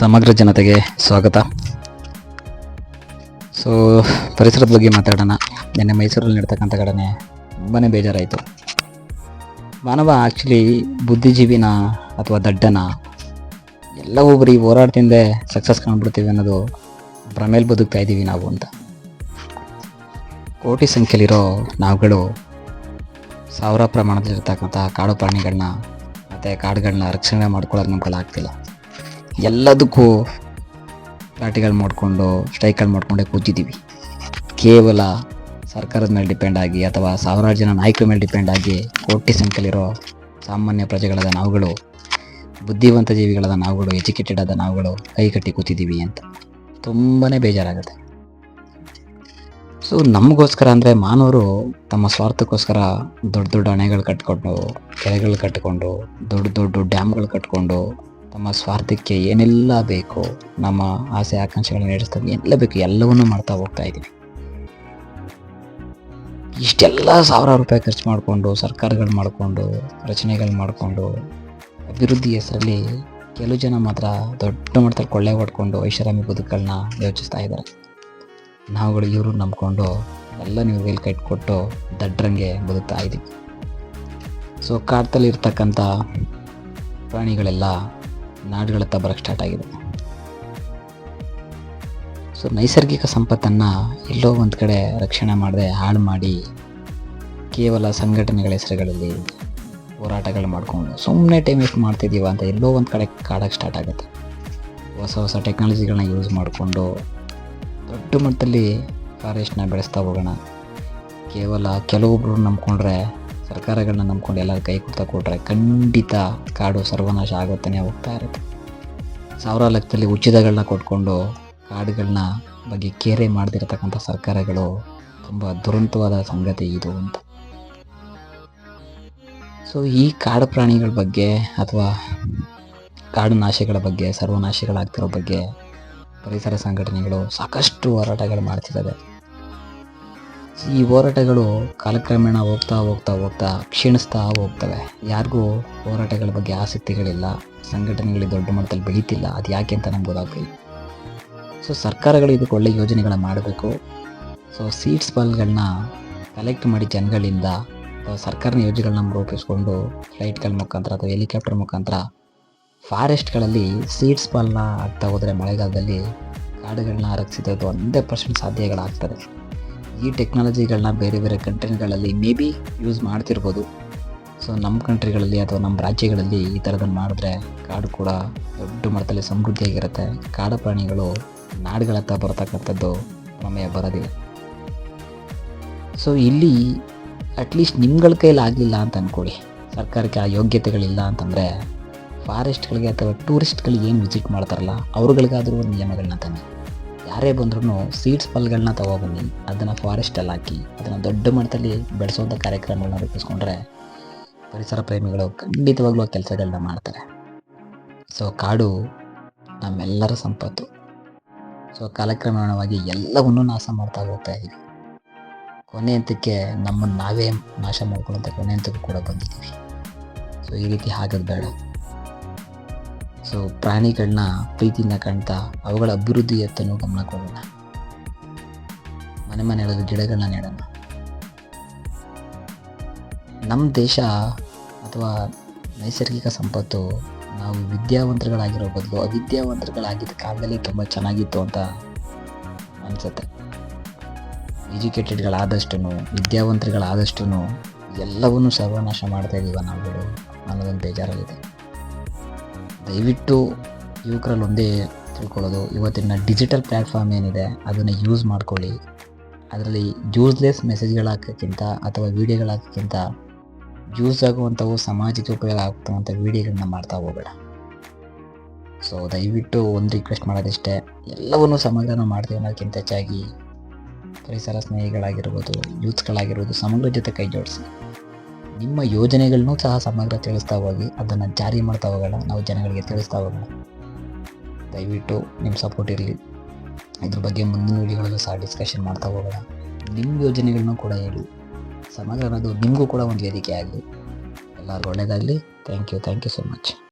ಸಮಗ್ರ ಜನತೆಗೆ ಸ್ವಾಗತ. ಸೊ ಪರಿಸರದ ಬಗ್ಗೆ ಮಾತಾಡೋಣ. ನಿನ್ನೆ ಮೈಸೂರಲ್ಲಿ ನಡ್ತಕ್ಕಂಥ ಘಟನೆ ತುಂಬಾ ಬೇಜಾರಾಯಿತು. ಮಾನವ ಆ್ಯಕ್ಚುಲಿ ಬುದ್ಧಿಜೀವಿನ ಅಥವಾ ದಡ್ಡನ ಎಲ್ಲವೂ ಬರೀ ಹೋರಾಡ್ತಿಂದೆ ಸಕ್ಸಸ್ ಕಾಣ್ಬಿಡ್ತೀವಿ ಅನ್ನೋದು ಭ್ರಮೇಲಿ ಬದುಕ್ತಾ ಇದ್ದೀವಿ ನಾವು ಅಂತ. ಕೋಟಿ ಸಂಖ್ಯೆಯಲ್ಲಿರೋ ನಾವುಗಳು ಸಾವಿರ ಪ್ರಮಾಣದಲ್ಲಿರ್ತಕ್ಕಂಥ ಕಾಡು ಪ್ರಾಣಿಗಳನ್ನ ಮತ್ತು ಕಾಡುಗಳನ್ನ ರಕ್ಷಣೆ ಮಾಡ್ಕೊಳ್ಳೋದು ನಮ್ಗೆಲ್ಲ ಆಗ್ತಿಲ್ಲ. ಎಲ್ಲದಕ್ಕೂ ಲಾಠಿಗಳು ಮಾಡಿಕೊಂಡು ಸ್ಟ್ರೈಕ್ಗಳು ಮಾಡಿಕೊಂಡೇ ಕೂತಿದ್ದೀವಿ. ಕೇವಲ ಸರ್ಕಾರದ ಮೇಲೆ ಡಿಪೆಂಡ್ ಆಗಿ ಅಥವಾ ಸಾವಿರಾರು ಜನ ನಾಯಕರ ಮೇಲೆ ಡಿಪೆಂಡ್ ಆಗಿ ಕೋಟಿ ಸಂಖ್ಯೆಯಲ್ಲಿರೋ ಸಾಮಾನ್ಯ ಪ್ರಜೆಗಳಾದ ನಾವುಗಳು, ಬುದ್ಧಿವಂತ ಜೀವಿಗಳಾದ ನಾವುಗಳು, ಎಜುಕೇಟೆಡ್ ಆದ ನಾವುಗಳು ಕೈ ಕಟ್ಟಿ ಕೂತಿದ್ದೀವಿ ಅಂತ ತುಂಬಾ ಬೇಜಾರಾಗುತ್ತೆ. ಸೊ ನಮಗೋಸ್ಕರ ಅಂದರೆ ಮಾನವರು ತಮ್ಮ ಸ್ವಾರ್ಥಕ್ಕೋಸ್ಕರ ದೊಡ್ಡ ದೊಡ್ಡ ಅಣೆಗಳು ಕಟ್ಕೊಂಡು, ಕೆರೆಗಳು ಕಟ್ಕೊಂಡು, ದೊಡ್ಡ ದೊಡ್ಡ ಡ್ಯಾಮ್ಗಳು ಕಟ್ಕೊಂಡು ತಮ್ಮ ಸ್ವಾರ್ಥಕ್ಕೆ ಏನೆಲ್ಲ ಬೇಕೋ, ನಮ್ಮ ಆಸೆ ಆಕಾಂಕ್ಷೆಗಳನ್ನ ನಡೆಸ್ತಾರೆ ಎಲ್ಲ ಬೇಕು, ಎಲ್ಲವನ್ನೂ ಮಾಡ್ತಾ ಹೋಗ್ತಾ ಇದ್ದೀವಿ. ಇಷ್ಟೆಲ್ಲ ಸಾವಿರಾರು ರೂಪಾಯಿ ಖರ್ಚು ಮಾಡಿಕೊಂಡು, ಸರ್ಕಾರಗಳು ಮಾಡಿಕೊಂಡು, ರಚನೆಗಳು ಮಾಡಿಕೊಂಡು, ಅಭಿವೃದ್ಧಿ ಹೆಸರಲ್ಲಿ ಕೆಲವು ಜನ ಮಾತ್ರ ದೊಡ್ಡ ಮಟ್ಟದಲ್ಲಿ ಕೊಳ್ಳೆ ಹೊಡ್ಕೊಂಡು ಐಷಾರಾಮಿ ಬದುಕುಗಳನ್ನ ಯೋಚಿಸ್ತಾ ಇದ್ದಾರೆ. ನಾವುಗಳು ಇವರು ನಂಬ್ಕೊಂಡು ಎಲ್ಲ ನೀವು ವೇಲ್ ಕಟ್ಕೊಟ್ಟು ದಡ್ರಂಗೆ ಬದುಕ್ತಾ ಇದ್ದೀವಿ. ಸೊ ಕಾಡ್ತಲ್ಲಿ ಇರ್ತಕ್ಕಂಥ ಪ್ರಾಣಿಗಳೆಲ್ಲ ನಾಡುಗಳತ್ತ ಬರಕ್ಕೆ ಸ್ಟಾರ್ಟ್ ಆಗಿದೆ. ಸೊ ನೈಸರ್ಗಿಕ ಸಂಪತ್ತನ್ನು ಎಲ್ಲೋ ಒಂದು ಕಡೆ ರಕ್ಷಣೆ ಮಾಡದೆ, ಹಾಳು ಮಾಡಿ ಕೇವಲ ಸಂಘಟನೆಗಳ ಹೆಸರುಗಳಲ್ಲಿ ಹೋರಾಟಗಳು ಮಾಡಿಕೊಂಡು ಸುಮ್ಮನೆ ಟೈಮ್ ವೇಸ್ಟ್ ಮಾಡ್ತಿದ್ದೀವ ಅಂತ ಎಲ್ಲೋ ಒಂದು ಕಡೆ ಕಾಡಕ್ಕೆ ಸ್ಟಾರ್ಟ್ ಆಗುತ್ತೆ. ಹೊಸ ಹೊಸ ಟೆಕ್ನಾಲಜಿಗಳನ್ನ ಯೂಸ್ ಮಾಡಿಕೊಂಡು ದೊಡ್ಡ ಮಟ್ಟದಲ್ಲಿ ಫಾರೆಸ್ಟ್ನ ಬೆಳೆಸ್ತಾ ಹೋಗೋಣ. ಕೇವಲ ಕೆಲವೊಬ್ಬರು ನಂಬ್ಕೊಂಡ್ರೆ ಸರ್ಕಾರಗಳನ್ನ ನಂಬ್ಕೊಂಡು ಎಲ್ಲರ ಕೈ ಕೊಡ್ತಾ ಕೊಟ್ಟರೆ ಖಂಡಿತ ಕಾಡು ಸರ್ವನಾಶ ಆಗುತ್ತಾನೆ ಹೋಗ್ತಾ ಇರುತ್ತೆ. ಸಾವಿರ ಲೆಕ್ಕದಲ್ಲಿ ಉಚಿತಗಳನ್ನ ಕೊಟ್ಕೊಂಡು ಕಾಡುಗಳನ್ನ ಬಗ್ಗೆ ಕೇರೆ ಮಾಡದಿರತಕ್ಕಂಥ ಸರ್ಕಾರಗಳು ತುಂಬ ದುರಂತವಾದ ಸಂಗತಿ ಇದು ಅಂತ. ಸೊ ಈ ಕಾಡು ಪ್ರಾಣಿಗಳ ಬಗ್ಗೆ ಅಥವಾ ಕಾಡು ನಾಶಗಳ ಬಗ್ಗೆ, ಸರ್ವನಾಶಗಳಾಗ್ತಿರೋ ಬಗ್ಗೆ ಪರಿಸರ ಸಂಘಟನೆಗಳು ಸಾಕಷ್ಟು ಹೋರಾಟಗಳು ಮಾಡ್ತಿದ್ದಾವೆ. ಈ ಹೋರಾಟಗಳು ಕಾಲಕ್ರಮೇಣ ಹೋಗ್ತಾ ಹೋಗ್ತಾ ಹೋಗ್ತಾ ಕ್ಷೀಣಿಸ್ತಾ ಹೋಗ್ತವೆ. ಯಾರಿಗೂ ಹೋರಾಟಗಳ ಬಗ್ಗೆ ಆಸಕ್ತಿಗಳಿಲ್ಲ. ಸಂಘಟನೆಗಳಿಗೆ ದೊಡ್ಡ ಮಟ್ಟದಲ್ಲಿ ಬೆಳೀತಿಲ್ಲ. ಅದು ಯಾಕೆ ಅಂತ ನಮ್ಗೆ ಸೊ ಸರ್ಕಾರಗಳು ಇದಕ್ಕೆ ಒಳ್ಳೆ ಯೋಜನೆಗಳನ್ನ ಮಾಡಬೇಕು. ಸೊ ಸೀಡ್ಸ್ ಬಾಲ್ಗಳನ್ನ ಕಲೆಕ್ಟ್ ಮಾಡಿ ಜನಗಳಿಂದ, ಅಥವಾ ಸರ್ಕಾರದ ಯೋಜನೆಗಳನ್ನ ರೂಪಿಸ್ಕೊಂಡು ಫ್ಲೈಟ್ಗಳ ಮುಖಾಂತರ ಅಥವಾ ಹೆಲಿಕಾಪ್ಟರ್ ಮುಖಾಂತರ ಫಾರೆಸ್ಟ್ಗಳಲ್ಲಿ ಸೀಡ್ಸ್ ಬಾಲ್ನ ಆಗ್ತಾ ಹೋದರೆ ಮಳೆಗಾಲದಲ್ಲಿ ಕಾಡುಗಳನ್ನ ರಕ್ಷಿಸೋದು ಒಂದೇ ಪರ್ಸೆಂಟ್ ಸಾಧ್ಯಗಳಾಗ್ತದೆ ಈ ಟೆಕ್ನಾಲಜಿಗಳನ್ನ ಬೇರೆ ಬೇರೆ ಕಂಟ್ರಿಗಳಲ್ಲಿ ಮೇ ಬಿ ಯೂಸ್ ಮಾಡ್ತಿರ್ಬೋದು. ಸೊ ನಮ್ಮ ಕಂಟ್ರಿಗಳಲ್ಲಿ ಅಥವಾ ನಮ್ಮ ರಾಜ್ಯಗಳಲ್ಲಿ ಈ ಥರದನ್ನು ಮಾಡಿದ್ರೆ ಕಾಡು ಕೂಡ ದೊಡ್ಡ ಮಟ್ಟದಲ್ಲಿ ಸಮೃದ್ಧಿಯಾಗಿರುತ್ತೆ. ಕಾಡು ಪ್ರಾಣಿಗಳು ನಾಡುಗಳತ್ತ ಬರತಕ್ಕಂಥದ್ದು ಪ್ರಮೇಯ ಬರೋದಿಲ್ಲ. ಸೊ ಇಲ್ಲಿ ಅಟ್ಲೀಸ್ಟ್ ನಿಮ್ಗಳ ಕೈಲಿ ಆಗಲಿಲ್ಲ ಅಂತ ಅಂದ್ಕೊಳ್ಳಿ ಸರ್ಕಾರಕ್ಕೆ ಆ ಯೋಗ್ಯತೆಗಳಿಲ್ಲ ಅಂತಂದರೆ ಫಾರೆಸ್ಟ್ಗಳಿಗೆ ಅಥವಾ ಟೂರಿಸ್ಟ್ಗಳಿಗೆ ಏನು ವಿಸಿಟ್ ಮಾಡ್ತಾರಲ್ಲ, ಅವ್ರುಗಳಿಗಾದರೂ ನಿಯಮಗಳನ್ನ ತನ್ನಿ ಯಾರೇ ಬಂದ್ರೂ ಸೀಡ್ಸ್ ಪಲ್ಗಳನ್ನ ತಗೊಬನ್ನಿ ಅದನ್ನು ಫಾರೆಸ್ಟಲ್ಲಿ ಹಾಕಿ ಅದನ್ನು ದೊಡ್ಡ ಮಟ್ಟದಲ್ಲಿ ಬೆಳೆಸೋಂಥ ಕಾರ್ಯಕ್ರಮಗಳನ್ನ ರೂಪಿಸ್ಕೊಂಡ್ರೆ ಪರಿಸರ ಪ್ರೇಮಿಗಳು ಖಂಡಿತವಾಗ್ಲೂ ಆ ಕೆಲಸಗಳನ್ನ ಮಾಡ್ತಾರೆ. ಸೊ ಕಾಡು ನಮ್ಮೆಲ್ಲರ ಸಂಪತ್ತು. ಸೊ ಕಾಲಕ್ರಮೇಣವಾಗಿ ಎಲ್ಲವನ್ನೂ ನಾಶ ಮಾಡ್ತಾ ಹೋಗ್ತಾ ಇದ್ದೀವಿ ಕೊನೆ ಹಂತಕ್ಕೆ ನಮ್ಮನ್ನು ನಾವೇ ನಾಶ ಮಾಡ್ಕೊಳ್ಳೋಂಥ ಕೊನೆ ಹಂತಕ್ಕೂ ಕೂಡ ಬಂದಿದ್ದೀವಿ. ಸೊ ಈ ರೀತಿ ಹಾಗದ್ ಬೇಡ ಸೊ ಪ್ರಾಣಿಗಳನ್ನ ಪ್ರೀತಿಯಿಂದ ಕಾಣ್ತಾ ಅವುಗಳ ಅಭಿವೃದ್ಧಿಯತ್ತನ್ನು ಗಮನ ಕೊಡೋಣ. ಮನೆ ಮನೆಯಲ್ಲಿ ಗಿಡಗಳನ್ನ ನೆಡೋಣ. ನಮ್ಮ ದೇಶ ಅಥವಾ ನೈಸರ್ಗಿಕ ಸಂಪತ್ತು ನಾವು ವಿದ್ಯಾವಂತರುಗಳಾಗಿರೋ ಬದಲು ಅವಿದ್ಯಾವಂತರುಗಳಾಗಿದ್ದ ಕಾಲದಲ್ಲಿ ತುಂಬ ಚೆನ್ನಾಗಿತ್ತು ಅಂತ ಅನಿಸುತ್ತೆ. ಎಜುಕೇಟೆಡ್ಗಳಾದಷ್ಟು ವಿದ್ಯಾವಂತರುಗಳಾದಷ್ಟು ಎಲ್ಲವನ್ನೂ ಸರ್ವನಾಶ ಮಾಡ್ತಾ ಇದ್ದೀವ ನಾವುಗಳು ಅನ್ನೋದೊಂದು ಬೇಜಾರಾಗಿದೆ. ದಯವಿಟ್ಟು ಯುವಕರಲ್ಲಿ ಒಂದೇ ತಿಳ್ಕೊಳ್ಳೋದು. ಇವತ್ತಿನ ಡಿಜಿಟಲ್ ಪ್ಲ್ಯಾಟ್ಫಾರ್ಮ್ ಏನಿದೆ, ಅದನ್ನು ಯೂಸ್ ಮಾಡ್ಕೊಳ್ಳಿ. ಅದರಲ್ಲಿ ಯೂಸ್ಲೆಸ್ ಮೆಸೇಜ್ಗಳು ಹಾಕೋಕ್ಕಿಂತ ಅಥವಾ ವೀಡಿಯೋಗಳು ಹಾಕೋಕ್ಕಿಂತ ಯೂಸ್ ಆಗುವಂಥವು ಸಮಾಜಕ್ಕೆ ಉಪಯೋಗ ಆಗ್ತವಂಥ ವೀಡಿಯೋಗಳನ್ನ ಮಾಡ್ತಾ ಹೋಗಬೇಡ. ಸೊ ದಯವಿಟ್ಟು ಒಂದು ರಿಕ್ವೆಸ್ಟ್ ಮಾಡೋದಿಷ್ಟೇ. ಎಲ್ಲವನ್ನೂ ಸಮಗ್ರನ ಮಾಡ್ತೀವಿ ಅನ್ನೋದಕ್ಕಿಂತ ಹೆಚ್ಚಾಗಿ ಪರಿಸರ ಸ್ನೇಹಿಗಳಾಗಿರ್ಬೋದು ಯೂತ್ಸ್ಗಳಾಗಿರ್ಬೋದು ಸಮಗ್ರ ಜೊತೆ ಕೈ ಜೋಡಿಸಿ. ನಿಮ್ಮ ಯೋಜನೆಗಳನ್ನೂ ಸಹ ಸಮಗ್ರ ತಿಳಿಸ್ತಾ ಹೋಗಿ, ಅದನ್ನು ಜಾರಿ ಮಾಡ್ತಾ ಹೋಗೋಣ. ನಾವು ಜನಗಳಿಗೆ ತಿಳಿಸ್ತಾ ಹೋಗೋಣ. ದಯವಿಟ್ಟು ನಿಮ್ಮ ಸಪೋರ್ಟ್ ಇರಲಿ. ಇದ್ರ ಬಗ್ಗೆ ಮುಂದಿನ ವಿಡಿಯೋಗಳಲ್ಲೂ ಸಹ ಡಿಸ್ಕಷನ್ ಮಾಡ್ತಾ ಹೋಗೋಣ. ನಿಮ್ಮ ಯೋಜನೆಗಳನ್ನೂ ಕೂಡ ಹೇಳಿ. ಸಮಗ್ರ ಅನ್ನೋದು ನಿಮಗೂ ಕೂಡ ಒಂದು ವೇದಿಕೆ ಆಗಲಿ. ಎಲ್ಲರಿಗೂ ಒಳ್ಳೆಯದಾಗಲಿ thank you thank you so much